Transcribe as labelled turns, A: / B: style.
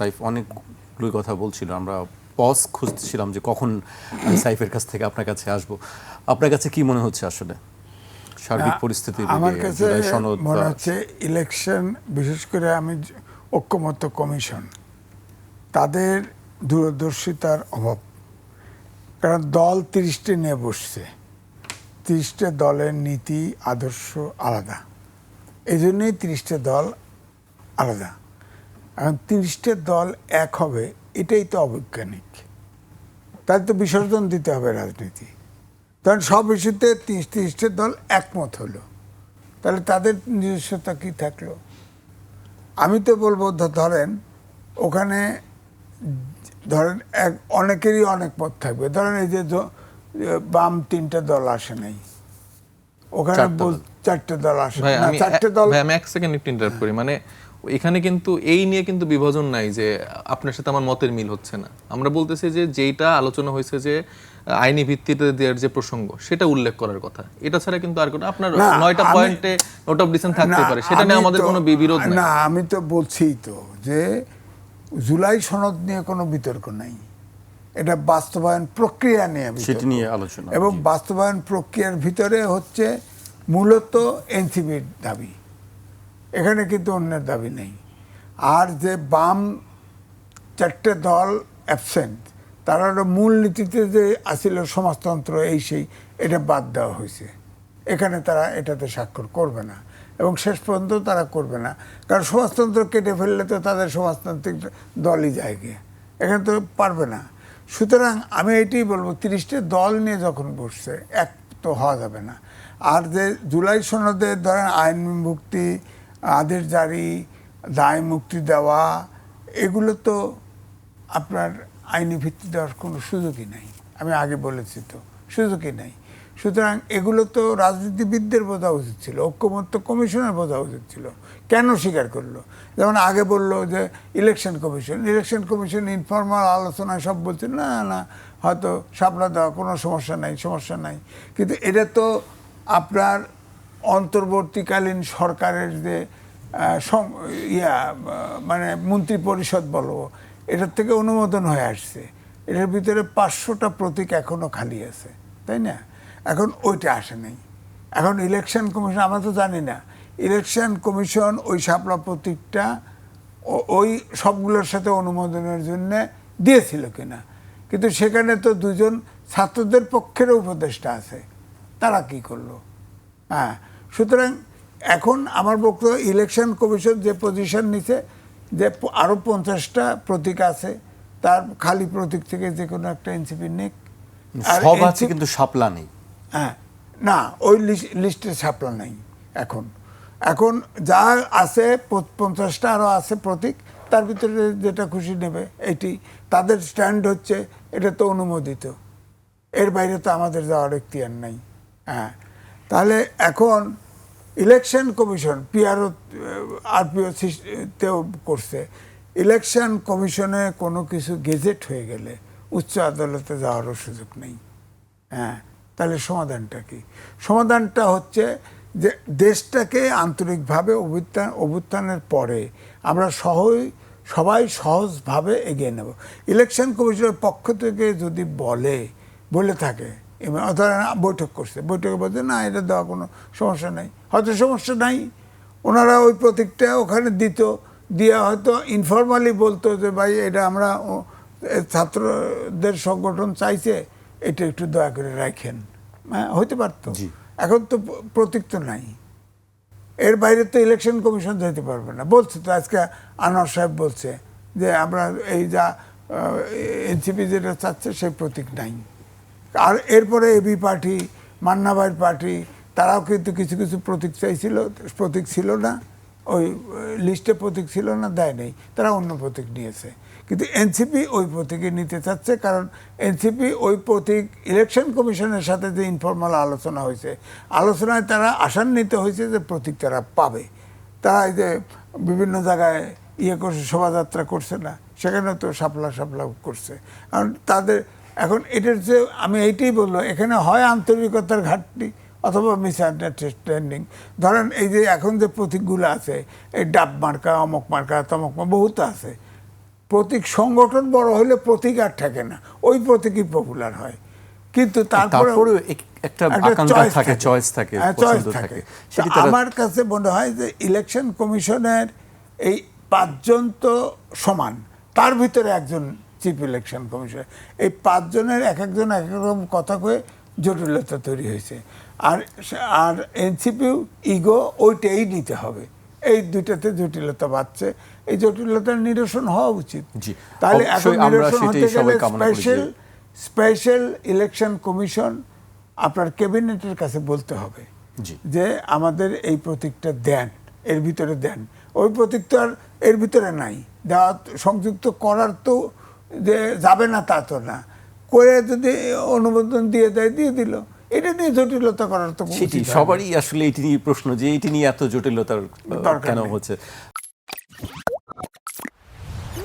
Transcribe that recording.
A: সাইফ অনেকগুলোই কথা বলছিল। আমরা পজ খুঁজছিলাম যে কখন সাইফের কাছ থেকে আপনার কাছে আসব। আপনার কাছে কি মনে হচ্ছে আসলে? সার্বিক পরিস্থিতি
B: আমার কাছে মনে হচ্ছে ইলেকশন বিশেষ করে আমি ঐক্যমত্য কমিশন তাদের দূরদর্শিতার অভাব। কারণ দল তিরিশটি নিয়ে বসছে তিরিশটা দলের নীতি আদর্শ আলাদা। এই জন্যই তিরিশটা দল আলাদা। এখন তিরিশটা দল এক হবে এটাই তো অবৈজ্ঞানিক। তাই তো বিসর্জন দিতে হবে রাজনীতি। কারণ সব ইস্যুতে তিরিশ তিরিশটা দল একমত হলো। তাহলে তাদের নিজস্বতা কি থাকল? আমি তো বলব ধরেন ওখানে ধরেন এক অনেকেরই অনেক মত থাকবে। ধরেন এই যে বাম তিনটা দল আসে নাই। ওখানে
A: চারটা
B: দল আসে। না চারটে দল
C: আমি এক সেকেন্ড একটু ইন্টারাপ্ট করি। মানে এখানে কিন্তু এই নিয়ে কিন্তু বিভাজন নাই যে আপনার সাথে আমার মতের মিল হচ্ছে না। আমরা বলতেছি যে যেইটা আলোচনা হয়েছে যে আইনি ভিত্তিতে দেওয়ার যে প্রসঙ্গ সেটা উল্লেখ করার কথা। এটা ছাড়া কিন্তু আর কোনো আপনার নয়টা পয়েন্টে নোট অফ ডিসেন্ট থাকতে পারে। সেটা নিয়ে আমাদের কোনো বিরোধ
B: না আমি তো বলছিই তো যে জুলাই সনদ নিয়ে কোনো বিতর্ক নাই। এটা বাস্তবায়ন প্রক্রিয়া নিয়ে বিতর্ক।
A: সেটি নিয়ে আলোচনা।
B: এবং বাস্তবায়ন প্রক্রিয়ার ভিতরে হচ্ছে মূলত এনসিবির দাবি। এখানে কিন্তু অন্যের দাবি নেই। আর যে বাম চারটে দল অ্যাবসেন্ট তারা মূল নীতিতে যে আসিল সমাজতন্ত্র এই সেই, এটা বাদ দেওয়া হয়েছে। এখানে তারা এটাতে স্বাক্ষর করবে না এবং শেষ পর্যন্ত তারা করবে না। কারণ সমাজতন্ত্র কেটে ফেললে তো তাদের সমাজতান্ত্রিক দলই যায় গিয়ে এখানে তো পারবে না। সুতরাং আমি এটাই বলব, তিরিশটা দল নিয়ে যখন বসছে এক তো হওয়া যাবে না। আর যে জুলাই সনদে ধরেন আইন মুক্তি, আদেশ জারি, দায় মুক্তি দেওয়া, এগুলো তো আপনার আইনি ভিত্তি দেওয়ার কোনো সুযোগই নাই। আমি আগে বলেছি তো, সুযোগই নাই। সুতরাং এগুলো তো রাজনীতিবিদদের বোঝা উচিত ছিল, ঐক্যমত্য কমিশনের বোঝা উচিত ছিল। কেন স্বীকার করল? যেমন আগে বলল যে election commission election commission informal আলোচনায় সব বলছে, না না, হয়তো সাপলা দেওয়া, কোনো সমস্যা নাই সমস্যা নাই। কিন্তু এটা তো আপনার অন্তর্বর্তীকালীন সরকারের যে ইয়া মানে মন্ত্রী পরিষদ বলো, এটার থেকে অনুমোদন হয়ে আসছে। এটার ভিতরে পাঁচশোটা প্রতীক এখনও খালি আছে, তাই না? এখন ওইটা আসে নাই। এখন ইলেকশন কমিশন আমরা তো জানি না। ইলেকশন কমিশন ওই শাপলা প্রতীকটা ওই সবগুলোর সাথে অনুমোদনের জন্য দিয়েছিল কিনা। কিন্তু সেখানে তো দুজন ছাত্রদের পক্ষের উপদেষ্টা আছে। তারা কি করল? হ্যাঁ সুতরাং এখন আমার বক্তব্য ইলেকশন কমিশন যে পজিশন নিছে যে আরও পঞ্চাশটা প্রতীক আছে তার খালি প্রতীক থেকে যে কোনো একটা এনসিপি নিক।
A: সব আছে কিন্তু শাপলা নেই।
B: হ্যাঁ না, ওই লিস্টে ছাপলা নাই এখন। এখন যা আছে পঞ্চাশটা আরও আছে প্রতীক, তার ভিতরে যেটা খুশি নেবে এটি। তাদের স্ট্যান্ড হচ্ছে, এটা তো অনুমোদিত। এর বাইরে তো আমাদের যাওয়ার এখতিয়ার নাই। হ্যাঁ তাহলে এখন ইলেকশন কমিশন, পিআরও, আরপিও তেও করছে। ইলেকশন কমিশনে কোনো কিছু গেজেট হয়ে গেলে উচ্চ আদালতে যাওয়ারও সুযোগ নেই। হ্যাঁ তাহলে সমাধানটা কি? সমাধানটা হচ্ছে যে দেশটাকে আন্তরিকভাবে অভ্যুত্থান, অভ্যুত্থানের পরে আমরা সহই, সবাই সহজভাবে এগিয়ে নেব। ইলেকশন কমিশনের পক্ষ থেকে যদি বলে বলে থাকে অথবা বৈঠক করছে, বৈঠকে বলছে, না, এটা দেওয়া কোনো সমস্যা নাই। হয়তো সমস্যা নাই। ওনারা ওই প্রতীকটা ওখানে দিত, দিয়ে হয়তো ইনফর্মালি বলতো যে, ভাই, এটা আমরা ছাত্রদের সংগঠন চাইছে এটা একটু দয়া করে রাখেন। হ্যাঁ হতে পারতো। এখন তো প্রতীক তো নাই। এর বাইরে তো ইলেকশন কমিশন যেতে পারবে না। বলছে তো আজকে আনোয়ার সাহেব বলছে যে আমরা এই যা এনসিপি যেটা চাচ্ছে সেই প্রতীক নাই। আর এরপরে এবি পার্টি মান্নাভাইয়ের পার্টি তারাও কিন্তু কিছু কিছু প্রতীক চাইছিল প্রতীক ছিল না। ওই লিস্টে প্রতীক ছিল না দেয় নেই। তারা অন্য প্রতীক নিয়েছে। কিন্তু এনসিপি ওই প্রতীকে নিতে চাচ্ছে কারণ এনসিপি ওই প্রতীক ইলেকশন কমিশনের সাথে যে ইনফর্মাল আলোচনা হয়েছে, আলোচনায় তারা আশান্বিত হয়েছে যে প্রতীক তারা পাবে। তারা এই যে বিভিন্ন জায়গায় ইয়ে করছে, শোভাযাত্রা করছে না সেখানে তো সাপলা সাপলা করছে। কারণ তাদের এখন এটার যে আমি এইটাই বলল, এখানে হয় আন্তরিকতার ঘাটতি অথবা মিস আন্ডারস্ট্যান্ডিং ধরেন এই যে এখন যে প্রতীকগুলো আছে, এই ডাব মার্কা, অমক মার্কা, তমক বহুত আছে। প্রতীক সংগঠন বড় হলে প্রতীক আর থাকে না। ওই প্রতীকই পপুলার হয়। কিন্তু তারপরে
A: একটা থাকে চয়েস থাকে থাকে।
B: আমার কাছে মনে হয় যে ইলেকশন কমিশনের এই পাঁচজন তো সমান। তার ভিতরে একজন চিফ ইলেকশন কমিশনার এই পাঁচজনের এক একজন এক এক রকম কথা কয়ে জটিলতা তৈরি হয়েছে। আর আর এনসিপিউ ইগো ওইটাই নিতে হবে। এই দুইটাতে জটিলতা বাড়ছে। এই জটিলতার নিরসন হওয়া উচিত। তাহলে এখন নিরসন হতে গেলে
A: যে-
B: স্পেশাল স্পেশাল ইলেকশন কমিশন আপনার ক্যাবিনেটের কাছে বলতে হবে যে আমাদের এই প্রতীকটা দেন এর ভিতরে দেন। ওই প্রতীক তো আর এর ভিতরে নাই। দেওয়া সংযুক্ত করার তো যে যাবে না তা তো না। করে যদি অনুমোদন দিয়ে দেয় দিয়ে দিল। এটা নিয়ে জটিলতা করার তো
A: সেটি। সবারই আসলে এটি নিয়ে প্রশ্ন যে এটি নিয়ে এত
B: জটিলতা
A: কেন হচ্ছে